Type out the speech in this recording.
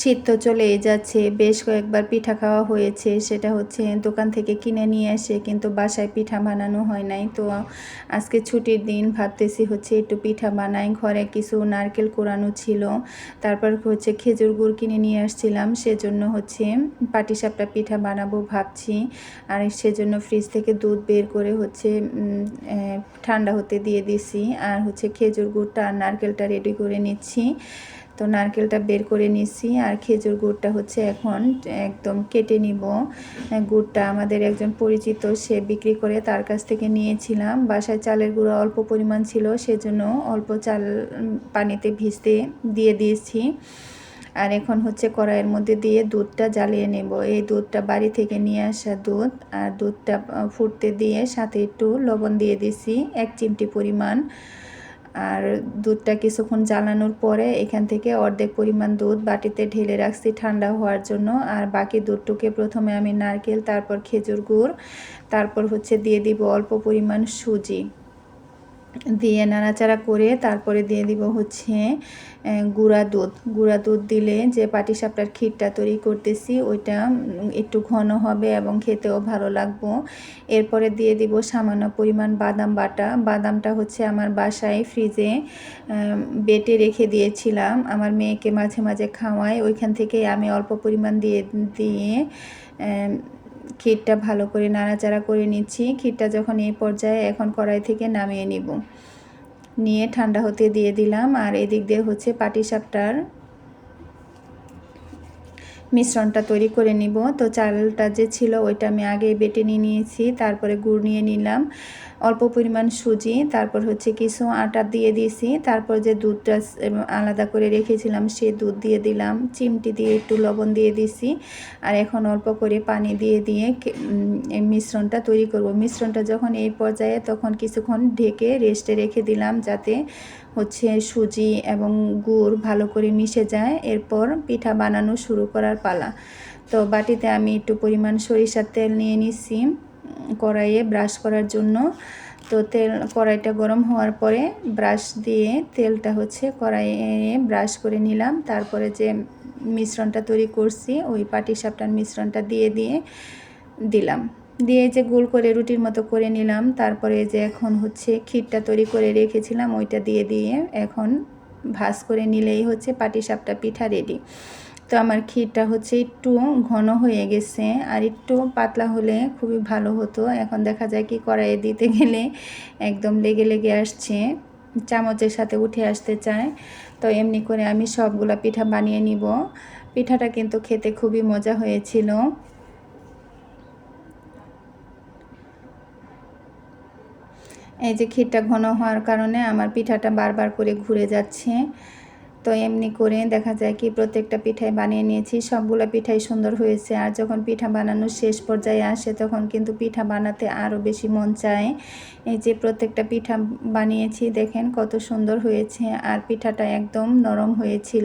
শীত তো চলেই যাচ্ছে, বেশ কয়েকবার পিঠা খাওয়া হয়েছে, সেটা হচ্ছে দোকান থেকে কিনে নিয়ে এসে কিন্তু বাসায় পিঠা বানানো হয় নাই। তো আজকে ছুটির দিন ভাবতেছি হচ্ছে একটু পিঠা বানাই। ঘরে কিছু নারকেল কোরানো ছিল, তারপর হচ্ছে খেজুর গুড় কিনে নিয়ে আসছিলাম, সেজন্য হচ্ছে পাটিসাপটা পিঠা বানাবো ভাবছি। আর সেজন্য ফ্রিজ থেকে দুধ বের করে হচ্ছে ঠান্ডা হতে দিয়ে দিছি। আর হচ্ছে খেজুর গুড়টা আর নারকেলটা রেডি করে নিচ্ছি। তো নারকেলটা বের করে নিছি আর খেজুর গুড়টা হচ্ছে এখন একদম কেটে নিব। গুড়টা আমাদের একজন পরিচিত, সে বিক্রি করে তার কাছ থেকে নিয়েছিলাম। বাসায় চালের গুঁড়ো অল্প পরিমাণ ছিল, সেজন্য অল্প চাল পানিতে ভিজতে দিয়ে দিয়েছি। আর এখন হচ্ছে কড়াইয়ের মধ্যে দিয়ে দুধটা জ্বালিয়ে নেব। এই দুধটা বাড়ি থেকে নিয়ে আসা দুধ আর দুধটা ফুটতে দিয়ে সাথে একটু লবণ দিয়ে দিছি, এক চিমটি পরিমাণ। আর দুধটা কিছুক্ষণ জ্বালানোর পরে এখান থেকে অর্ধেক পরিমাণ দুধ বাটিতে ঢেলে রাখছি ঠান্ডা হওয়ার জন্য। আর বাকি দুধটুকে প্রথমে আমি নারকেল, তারপর খেজুর গুড়, তারপর হচ্ছে দিয়ে দিব অল্প পরিমাণ সুজি। দিয়ে নাড়াচাড়া করে তারপরে দিয়ে দিব হচ্ছে গুঁড়া দুধ। গুঁড়া দুধ দিলে যে পাটিসাপটার ক্ষীরটা তৈরি করতেছি, ওইটা একটু ঘন হবে এবং খেতেও ভালো লাগবো। এরপরে দিয়ে দিব সামান্য পরিমাণ বাদাম বাটা। বাদামটা হচ্ছে আমার বাসায় ফ্রিজে বেটে রেখে দিয়েছিলাম। আমার মেয়েকে মাঝে মাঝে খাওয়াই ওইখান থেকে আমি অল্প পরিমাণ দিয়ে দিয়ে ক্ষীরটা ভালো করে নাড়াচাড়া করে নিচ্ছি। ক্ষীরটা যখন এই পর্যায়ে এখন কড়াই থেকে নামিয়ে নিব। নিয়ে ঠান্ডা হতে দিয়ে দিলাম। আর এদিক দিয়ে হচ্ছে পাটিসাপটার মিশ্রণটা তৈরি করে নিব। তো চালটা যে ছিল ওইটা আমি আগে বেটে নিয়ে নিয়েছি, তারপরে গুড় নিয়ে নিলাম। অল্প পরিমাণ সুজি, তারপর হচ্ছে কিছু আটা দিয়ে দিয়েছি। তারপর যে দুধটা আলাদা করে রেখেছিলাম সে দুধ দিয়ে দিলাম। চিমটি দিয়ে একটু লবণ দিয়ে দিছি। আর এখন অল্প করে পানি দিয়ে দিয়ে মিশ্রণটা তৈরি করব। মিশ্রণটা যখন এই পর্যায়ে তখন কিছুক্ষণ ঢেকে রেস্টে রেখে দিলাম যাতে হচ্ছে সুজি এবং গুড় ভালো করে মিশে যায়। এরপর পিঠা বানানো শুরু করার পালা। তো বাটিতে আমি একটু পরিমাণ সরিষার তেল নিয়ে নিচ্ছি কড়াইয়ে ব্রাশ করার জন্য। তো তেল, কড়াইটা গরম হওয়ার পরে ব্রাশ দিয়ে তেলটা হচ্ছে কড়াইয়ে ব্রাশ করে নিলাম। তারপরে যে মিশ্রণটা তৈরি করছি, ওই পাটি সাপটার মিশ্রণটা দিয়ে দিয়ে দিলাম। দিয়ে যে গোল করে রুটির মতো করে নিলাম। তারপরে যে এখন হচ্ছে ক্ষীরটা তৈরি করে রেখেছিলাম, ওইটা দিয়ে দিয়ে এখন ভাজ করে নিলেই হচ্ছে পাটিসাপটা পিঠা রেডি তো আমার ক্ষীরটা হচ্ছে একটু ঘন হয়ে গেছে আর একটু পাতলা হলে খুবই ভালো হতো। এখন দেখা যায় কি কড়াইয়ে দিতে গেলে একদম লেগে লেগে আসছে, চামচের সাথে উঠে আসতে চায়। তো এমনি করে আমি সবগুলা পিঠা বানিয়ে নিব। পিঠাটা কিন্তু খেতে খুবই মজা হয়েছিল। এই যে ক্ষীরটা ঘন হওয়ার কারণে আমার পিঠাটা বারবার করে ঘুরে যাচ্ছে। তো এমনি করে দেখা যায় কি প্রত্যেকটা পিঠাই বানিয়ে নিয়েছি, সবগুলো পিঠাই সুন্দর হয়েছে। আর যখন পিঠা বানানোর শেষ পর্যায়ে আসে তখন কিন্তু পিঠা বানাতে আরও বেশি মন চায়। এই যে প্রত্যেকটা পিঠা বানিয়েছি, দেখেন কত সুন্দর হয়েছে। আর পিঠাটা একদম নরম হয়েছিল।